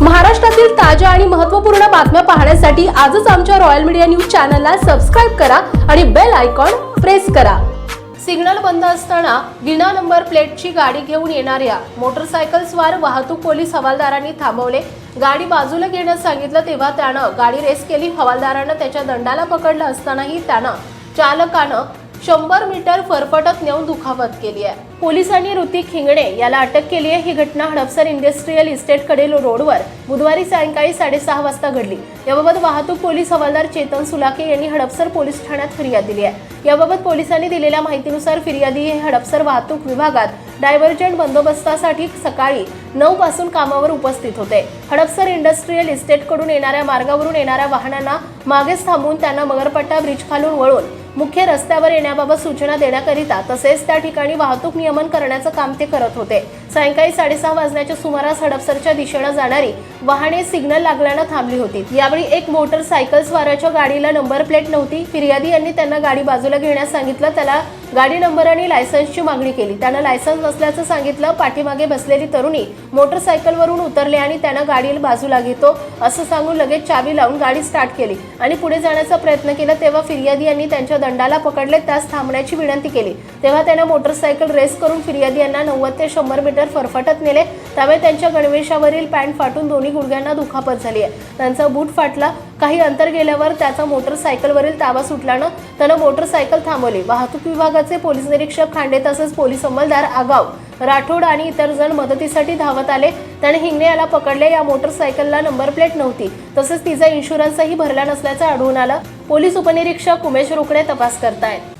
महाराष्ट्रातील ताज्या आणि महत्त्वपूर्ण बातम्या पाहण्यासाठी आजच आमच्या रॉयल मीडिया न्यूज चॅनलला सबस्क्राईब करा आणि बेल आयकॉन प्रेस करा. सिग्नल बंद असताना विना नंबर प्लेटची गाडी घेऊन येणाऱ्या मोटरसायकलस्वार वाहतूक पोलीस हवालदारांनी थांबवले. गाडी बाजूला घेण्यास सांगितलं तेव्हा त्यानं गाडी रेस केली. हवालदारानं त्याच्या दंडाला पकडलं असतानाही त्यानं चालकानं शंभर मीटर फरफटत नेऊन दुखापत केली आहे. पोलिसांनी ऋतिक हिंगणे याला अटक केली आहे. ही घटना हडपसर इंडस्ट्रीयल इस्टेटकडील रोडवर बुधवारी सायंकाळी साडेसहा वाजता घडली. याबाबत वाहतूक पोलीस हवालदार चेतन सुलाके यांनी हडपसर पोलीस ठाण्यात फिर्याद दिली आहे. याबाबत पोलिसांनी दिलेल्या माहितीनुसार फिर्यादी हे हडपसर वाहतूक विभागात डायव्हर्जंट बंदोबस्तासाठी सकाळी नऊ पासून कामावर उपस्थित होते. हडपसर इंडस्ट्रीयल इस्टेटकडून येणाऱ्या मार्गावरून येणाऱ्या वाहनांना मागेच थांबून त्यांना मगरपट्टा ब्रिज खालून वळून मुख्य रस्त्यावर येण्याबाबत सूचना देण्याकरिता तसेच त्या ठिकाणी वाहतूक नियमन करण्याचं काम ते करत होते. सायंकाळी साडेसहा वाजण्याच्या सुमारास हडपसरच्या दिशेनं जाणारी वाहने सिग्नल लागल्यानं थांबली होती. यावेळी एक मोटरसायकल स्वाराच्या गाडीला नंबर प्लेट नव्हती. फिर्यादी यांनी त्यांना गाडी बाजूला घेण्यास सांगितलं. त्याला गाडी नंबर आणि लायसन्सची मागणी केली. त्यानं लायसन्स नसल्याचं सांगितलं. पाठीमागे बसलेली तरुणी मोटरसायकलवरून उतरले आणि त्यानं गाडी बाजूला घेतो असं सांगून लगेच चावी लावून गाडी स्टार्ट केली. आणि पुढे जाण्याचा प्रयत्न केला तेव्हा फिर्यादी यांनी त्यांच्या दंडाला पकडले. त्यास थांबण्याची विनंती केली. तेव्हा त्यानं मोटरसायकल रेस करून फिर्यादी यांना नव्वद ते शंभर मीटर फरफटत नेले. त्यामुळे त्यांच्या गणवेशावरील पॅन्ट फाटून दोन्ही गुडघ्यांना दुखापत झाली आहे. त्यांचा बूट फाटला. काही अंतर गेल्यावर त्याचा मोटरसायकलवरील ताबा सुटल्यानं त्यानं मोटरसायकल थांबवली. वाहतूक विभागाचे पोलीस निरीक्षक खांडे तसेच पोलीस अंमलदार आगाव राठोड आणि इतर जण मदतीसाठी धावत आले. त्याने हिंगणे याला पकडले. या मोटरसायकलला नंबर प्लेट नव्हती. तसेच तिचा इन्शुरन्सही भरला नसल्याचं आढळून आलं. पोलीस उपनिरीक्षक उमेश रोकडे तपास करतायत.